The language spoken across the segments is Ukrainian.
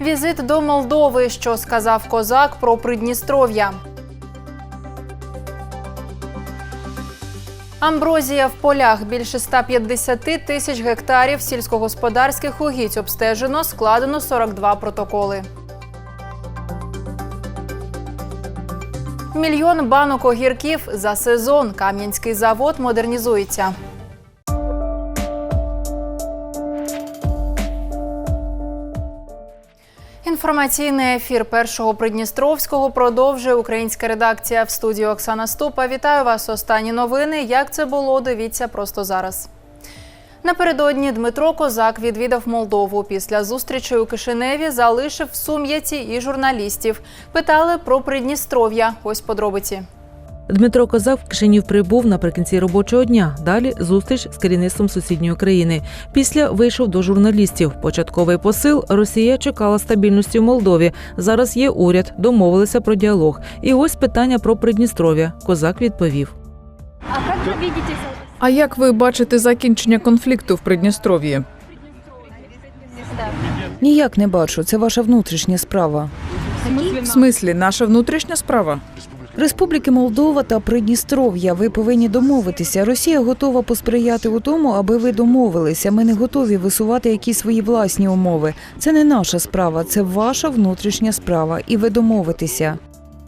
Візит до Молдови, що сказав козак про Придністров'я. Амброзія в полях більше 150 тисяч гектарів сільськогосподарських угідь обстежено, складено 42 протоколи. Мільйон банок огірків за сезон. Кам'янський завод модернізується. Інформаційний ефір першого Придністровського продовжує українська редакція в студії Оксана Ступа. Вітаю вас. Останні новини. Як це було? Дивіться просто зараз. Напередодні Дмитро Козак відвідав Молдову. Після зустрічі у Кишиневі залишив в сум'яті і журналістів. Питали про Придністров'я. Ось подробиці. Дмитро Козак в Кишинів прибув наприкінці робочого дня. Далі зустріч з керівництвом сусідньої країни. Після вийшов до журналістів. Початковий посил Росія чекала стабільності в Молдові. Зараз є уряд, домовилися про діалог. І ось питання про Придністров'я. Козак відповів. А как вы видите А як ви бачите закінчення конфлікту в Придністров'ї? Ніяк не бачу. Це ваша внутрішня справа. В смислі, наша внутрішня справа? Республіки Молдова та Придністров'я. Ви повинні домовитися. Росія готова посприяти у тому, аби ви домовилися. Ми не готові висувати якісь свої власні умови. Це не наша справа, це ваша внутрішня справа, і ви домовитеся.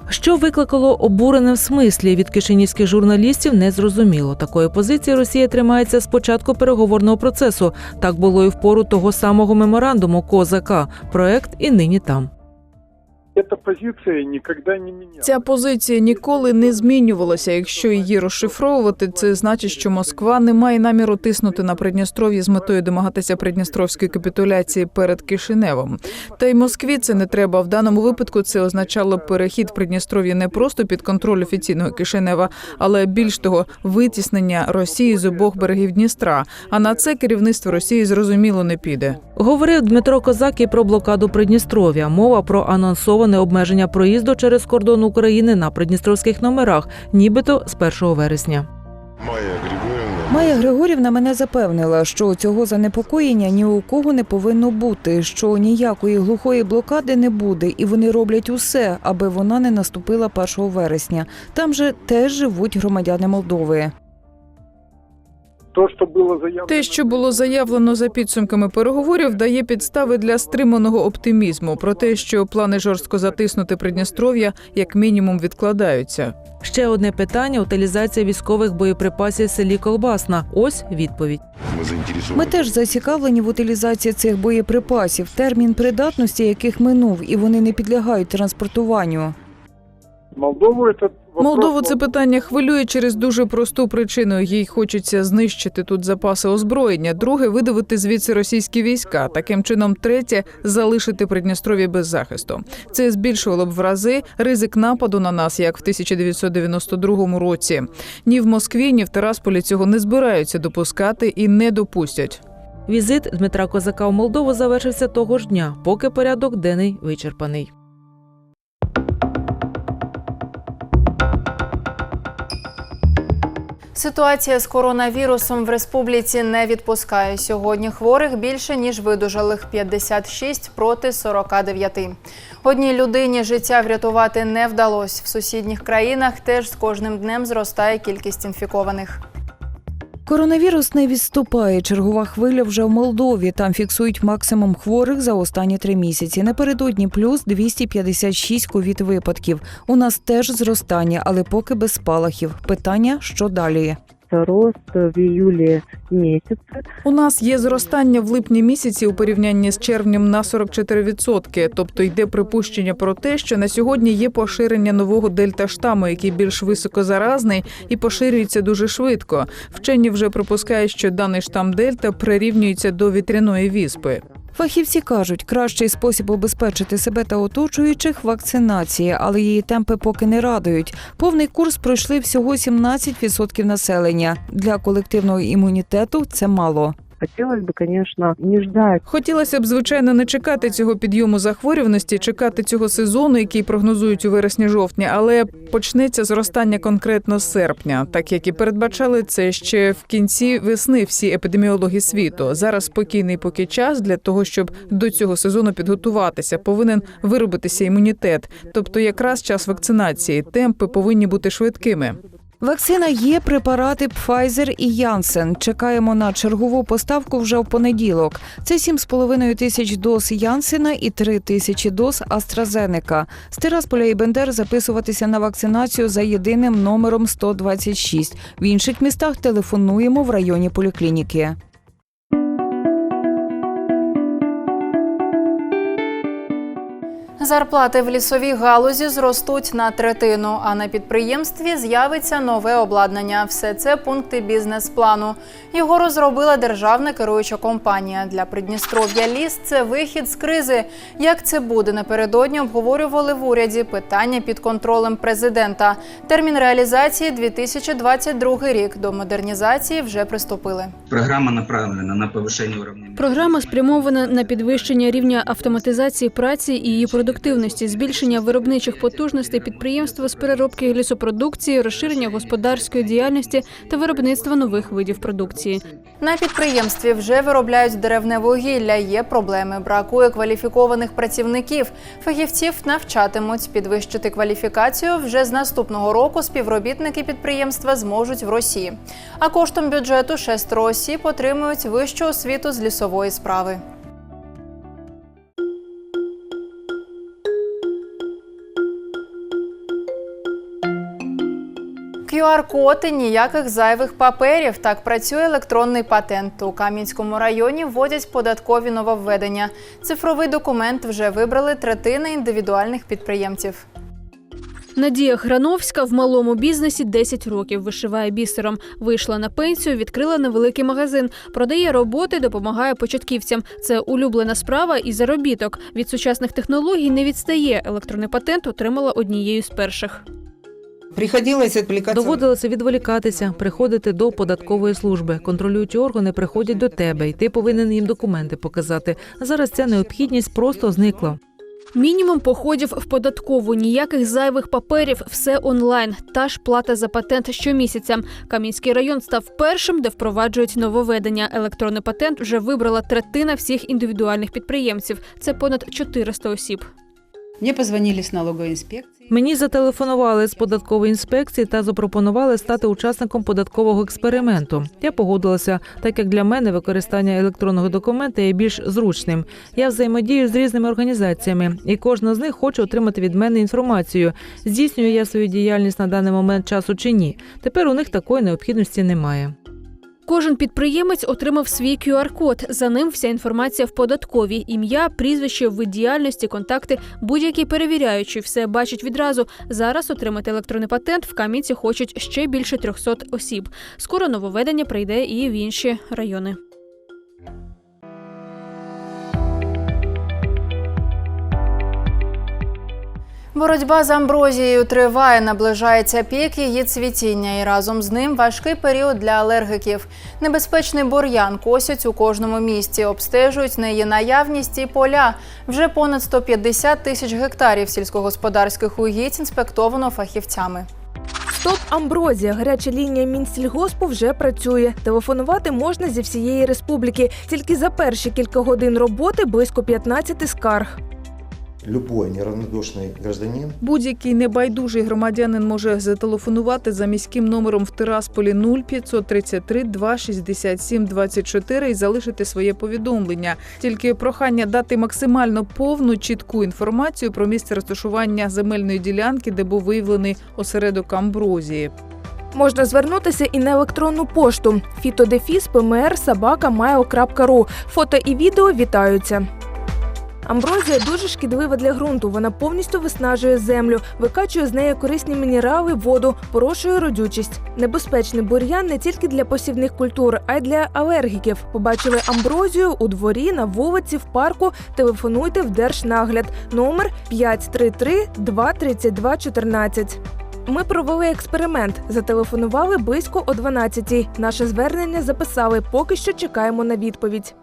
Що викликало обурене в смислі від кишинівських журналістів, не зрозуміло. Такої позиції Росія тримається з початку переговорного процесу. Так було і в пору того самого меморандуму Козака. Проект і нині там. Ця позиція ніколи не змінювалася. Якщо її розшифровувати, це значить, що Москва не має наміру тиснути на Придністров'ї з метою домагатися Придністровської капітуляції перед Кишиневом. Та й Москві це не треба. В даному випадку це означало перехід Придністров'я не просто під контроль офіційного Кишинева, але більш того, витіснення Росії з обох берегів Дністра. А на це керівництво Росії зрозуміло не піде. Говорив Дмитро Козак і про блокаду Придністров'я. Мова про анонсоване обмеження проїзду через кордон України на придністровських номерах, нібито з 1 вересня. Майя Григорівна мене запевнила, що цього занепокоєння ні у кого не повинно бути, що ніякої глухої блокади не буде, і вони роблять усе, аби вона не наступила 1 вересня. Там же теж живуть громадяни Молдови. То, что было заявлено... Те, що було заявлено за підсумками переговорів, дає підстави для стриманого оптимізму про те, що плани жорстко затиснути Придністров'я як мінімум відкладаються. Ще одне питання утилізація військових боєприпасів в селі Колбасна. Ось відповідь. Ми теж зацікавлені в утилізації цих боєприпасів, термін придатності яких минув, і вони не підлягають транспортуванню. Молдову это вопрос... Молдову це питання хвилює через дуже просту причину. Їй хочеться знищити тут запаси озброєння. Друге видавити звідси російські війська. Таким чином, третє залишити Придністров'я без захисту. Це збільшувало б в рази ризик нападу на нас, як в 1992 році. Ні в Москві, ні в Тарасполі цього не збираються допускати і не допустять. Візит Дмитра Козака в Молдову завершився того ж дня, поки порядок денний вичерпаний. Ситуація з коронавірусом в республіці не відпускає. Сьогодні хворих більше ніж видужалих 56 проти 49. Одній людині життя врятувати не вдалося. В сусідніх країнах теж з кожним днем зростає кількість інфікованих. Коронавірус не відступає. Чергова хвиля вже в Молдові. Там фіксують максимум хворих за останні три місяці. Напередодні плюс 256 ковід випадків. У нас теж зростання, але поки без спалахів. Питання, що далі? Рост в июле месяце. У нас є зростання в липні місяці у порівнянні з червнем на 44%. Тобто йде припущення про те, що на сьогодні є поширення нового дельта-штаму, який більш високозаразний і поширюється дуже швидко. Вчені вже припускають, що даний штам дельта прирівнюється до вітряної віспи. Фахівці кажуть, кращий спосіб обезпечити себе та оточуючих вакцинації, але її темпи поки не радують. Повний курс пройшли всього 17% населення. Для колективного імунітету це мало. Хотелось бы, конечно, не ждать Хотілося б, звичайно, не чекати цього підйому захворюваності, чекати цього сезону, який прогнозують у вересні-жовтні, але почнеться зростання конкретно з серпня, так як і передбачали це ще в кінці весни всі епідеміологи світу. Зараз спокійний поки час для того, щоб до цього сезону підготуватися. Повинен виробитися імунітет, тобто якраз час вакцинації. Темпи повинні бути швидкими. Вакцина є, препарати Pfizer і Janssen. Чекаємо на чергову поставку вже в понеділок. Це 7,5 тисяч доз Янсена і 3 тисячі доз AstraZeneca. З Тирасполя і Бендер записуватися на вакцинацію за єдиним номером 126. В інших містах телефонуємо в районі поліклініки. Зарплати в лісовій галузі зростуть на третину, а на підприємстві з'явиться нове обладнання. Все це пункти бізнес-плану. Його розробила державна керуюча компанія. Для Придністров'я ліс це вихід з кризи. Як це буде напередодні обговорювали в уряді питання під контролем президента. Термін реалізації 2022 рік. До модернізації вже приступили. Программа направлена на повышение уровня. Програма спрямована на підвищення рівня автоматизації праці і її продуктивності, збільшення виробничих потужностей підприємства з переробки лісопродукції, розширення господарської діяльності та виробництва нових видів продукції. На підприємстві вже виробляють деревне вугілля. Є проблеми. Бракує кваліфікованих працівників. Фахівців навчатимуть підвищити кваліфікацію. Вже з наступного року співробітники підприємства зможуть в Росії. А коштом бюджету шестеро осіб отримують вищу освіту з лісової справи. QR-код і ніяких зайвих паперів. Так працює електронний патент. У Кам'янському районі вводять податкові нововведення. Цифровий документ вже вибрали третина індивідуальних підприємців. Надія Грановська в малому бізнесі 10 років вишиває бісером. Вийшла на пенсію, відкрила невеликий магазин, продає роботи, допомагає початківцям. Це улюблена справа і заробіток. Від сучасних технологій не відстає. Електронний патент отримала однією з перших. Приходилось отвлекаться. Доводилося відволікатися, приходити до податкової служби. Контролюючі органи приходять до тебе, і ти повинен їм документи показати. Зараз ця необхідність просто зникла. Мінімум походів в податкову, ніяких зайвих паперів, все онлайн. Та ж плата за патент щомісяця. Кам'янський район став першим, де впроваджують нововведення. Електронний патент вже вибрала третина всіх індивідуальних підприємців. Це понад 400 осіб. Мне позвонили с налоговой инспекции. Мені зателефонували з податкової інспекції та запропонували стати учасником податкового експерименту. Я погодилася, так як для мене використання електронного документа є більш зручним. Я взаємодію з різними організаціями, і кожна з них хоче отримати від мене інформацію. Здійснюю я свою діяльність на даний момент часу чи ні. Тепер у них такої необхідності немає. Кожен підприємець отримав свій QR-код. За ним вся інформація в податковій. Ім'я, прізвище, вид діяльності, контакти. Будь-які перевіряючі все бачать відразу. Зараз отримати електронний патент в Кам'янці хочуть ще більше 300 осіб. Скоро нововведення прийде і в інші райони. Боротьба з амброзією триває, наближається пік її цвітіння, і разом з ним важкий період для алергіків. Небезпечний бур'ян косять у кожному місті, обстежують неї наявність і поля. Вже понад 150 тисяч гектарів сільськогосподарських угідь інспектовано фахівцями. Стоп Амброзія. Гаряча лінія Мінсільгоспу вже працює. Телефонувати можна зі всієї республіки. Тільки за перші кілька годин роботи близько 15 скарг. Любой неравнодушный гражданин Будь-який небайдужий громадянин може зателефонувати за міським номером в Тирасполі 0533 267 24 і залишити своє повідомлення. Тільки прохання дати максимально повну чітку інформацію про місце розташування земельної ділянки, де був виявлений осередок амброзії. Можна звернутися і на електронну пошту фітодефіс ПМР собака. Фото і відео вітаються. Амброзія дуже шкідлива для ґрунту. Вона повністю виснажує землю, викачує з неї корисні мінерали, воду, порушує родючість. Небезпечний бур'ян не тільки для посівних культур, а й для алергіків. Побачили амброзію у дворі, на вулиці, в парку. Телефонуйте в Держнагляд. Номер 533 232 14. Ми провели експеримент. Зателефонували близько о 12-й. Наше звернення записали. Поки що чекаємо на відповідь.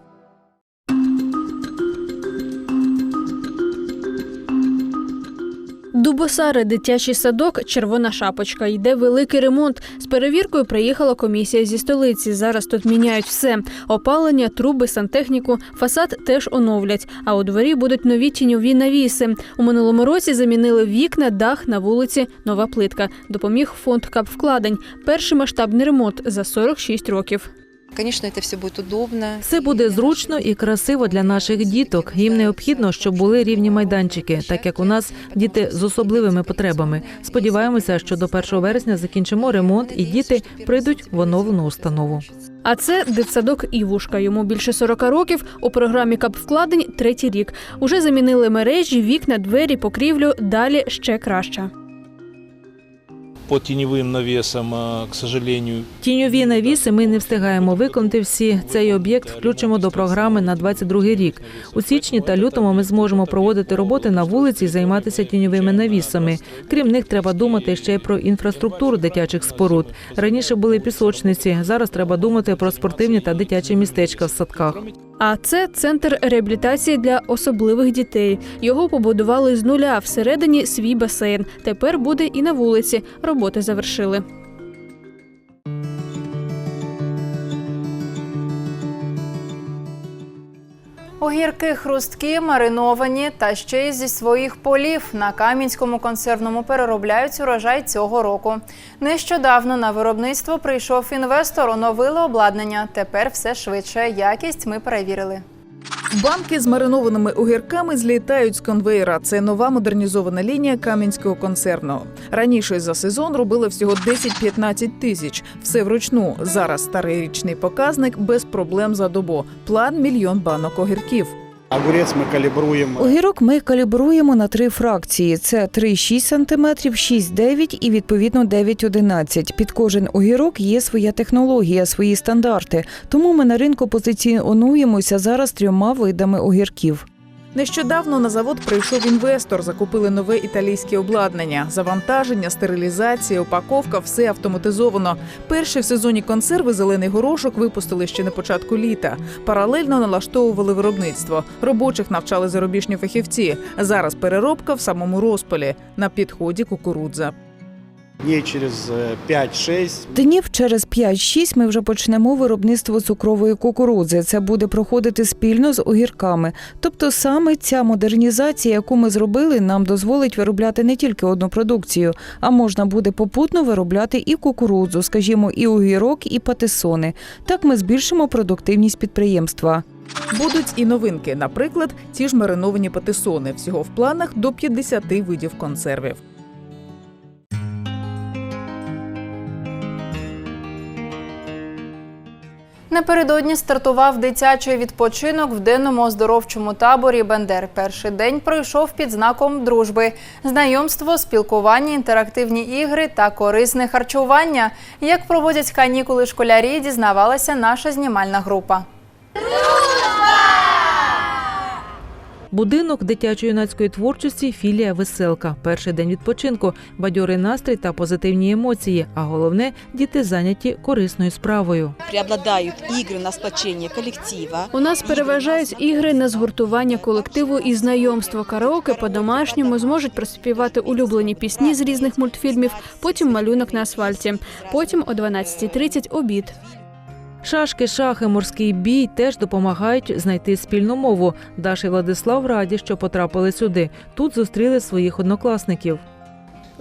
Дубосари, дитячий садок, червона шапочка. Йде великий ремонт. З перевіркою приїхала комісія зі столиці. Зараз тут міняють все: опалення, труби, сантехніку. Фасад теж оновлять. А у дворі будуть нові тіньові навіси. У минулому році замінили вікна, дах на вулиці. Нова плитка. Допоміг фонд капвкладень. Перший масштабний ремонт за 46 років. Конечно, это все будет удобно. Все буде зручно і красиво для наших діток. Їм необхідно, щоб були рівні майданчики, так як у нас діти з особливими потребами. Сподіваємося, що до 1 вересня закінчимо ремонт, і діти прийдуть в оновлену установу. А це дитсадок Івушка. Йому більше 40 років. У програмі капвкладень третій рік. Уже замінили мережі, вікна, двері, покрівлю. Далі ще краще. По теневым навесам, а, к сожалению, Тіньові навіси ми не встигаємо виконати всі. Цей об'єкт включимо до програми на 22 рік. У січні та лютому ми зможемо проводити роботи на вулиці і займатися тіньовими навісами. Крім них, треба думати ще й про інфраструктуру дитячих споруд. Раніше були пісочниці. Зараз треба думати про спортивні та дитячі містечка в садках. А це центр реабілітації для особливих дітей. Його побудували з нуля. Всередині свій басейн. Тепер буде і на вулиці. Роботи завершили. Огірки хрусткі, мариновані та ще й зі своїх полів на Кам'янському консервному переробляють урожай цього року. Нещодавно на виробництво прийшов інвестор, оновили обладнання. Тепер все швидше. Якість ми перевірили. Банки з маринованими огірками злітають з конвейера. Це нова модернізована лінія кам'янського концерну. Раніше за сезон робили всього 10-15 тисяч. Все вручну. Зараз старий річний показник без проблем за добу. План мільйон банок огірків. Огурець ми калібруємо. Огірок ми калібруємо на три фракції: це 3,6 см, 6,9 і відповідно 9,11. Під кожен огірок є своя технологія, свої стандарти. Тому ми на ринку позиціонуємося зараз трьома видами огірків. Нещодавно на завод прийшов інвестор, закупили нове італійське обладнання, завантаження, стерилізація, упаковка, все автоматизовано. Перші в сезоні консерви зелений горошок випустили ще на початку літа. Паралельно налаштовували виробництво. Робочих навчали зарубіжні фахівці. Зараз переробка в самому розпалі. На підході кукурудза. Дней через е, 5-6 Днів через 5-6 ми вже почнемо виробництво цукрової кукурудзи. Це буде проходити спільно з огірками. Тобто саме ця модернізація, яку ми зробили, нам дозволить виробляти не тільки одну продукцію, а можна буде попутно виробляти і кукурудзу, скажімо, і огірок, і патисони. Так ми збільшимо продуктивність підприємства. Будуть і новинки, наприклад, ті ж мариновані патисони. Всього в планах до 50 видів консервів. Напередодні стартував дитячий відпочинок в денному оздоровчому таборі Бендер. Перший день пройшов під знаком дружби, знайомство, спілкування, інтерактивні ігри та корисне харчування. Як проводять канікули школярі, дізнавалася наша знімальна група. Будинок дитячо-юнацької творчості філія Веселка. Перший день відпочинку, бадьорий настрій та позитивні емоції. А головне, діти зайняті корисною справою. Преобладают игры на сплочение коллектива. У нас переважають ігри на згуртування колективу і знайомство. Караоке по-домашньому зможуть проспівати улюблені пісні з різних мультфільмів. Потім малюнок на асфальті. Потім о 12.30 обід. Шашки, шахи, морський бій теж допомагають знайти спільну мову. Даша і Владислав раді, що потрапили сюди. Тут зустріли своїх однокласників.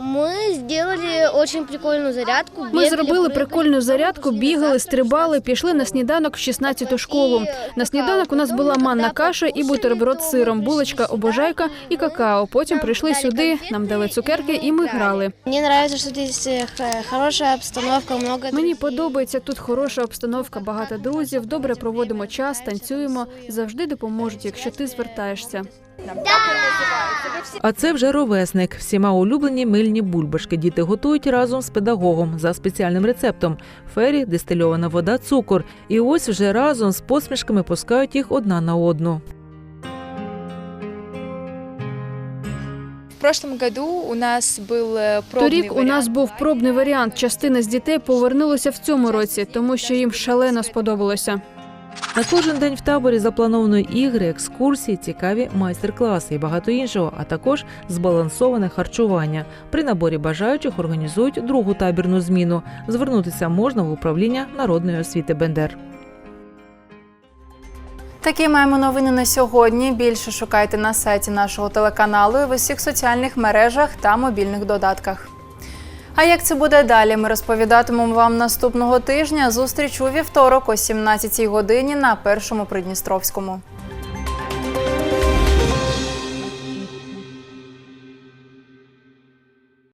Ми зробили дуже прикольну зарядку. Ми зробили прикольну зарядку, бігали, стрибали, пішли на сніданок в 16-ту школу. На сніданок у нас була манна каша і бутерброд з сиром, булочка, обожайка і какао. Потім прийшли сюди, нам дали цукерки, і ми грали. Мені подобається, що тут хороша обстановка, много. Мені подобається тут хороша обстановка, багато друзів. Добре проводимо час, танцюємо. Завжди допоможуть, якщо ти звертаєшся. А це вже ровесник. Всіма улюблені мильні бульбашки діти готують разом з педагогом за спеціальним рецептом. Фері, дистильована вода, цукор. І ось вже разом з посмішками пускають їх одна на одну. В прошлом году у нас был э, пробный Торік у нас був пробний варіант. Частина з дітей повернулася в цьому році, тому що їм шалено сподобалося. На кожен день в таборі заплановано ігри, екскурсії, цікаві майстер-класи і багато іншого, а також збалансоване харчування. При наборі бажаючих організують другу табірну зміну. Звернутися можна в управління народної освіти Бендер. Такі маємо новини на сьогодні. Більше шукайте на сайті нашого телеканалу і в усіх соціальних мережах та мобільних додатках. А як це буде далі? Ми розповідатимемо вам наступного тижня. Зустріч у вівторок о 17 годині на першому Придністровському.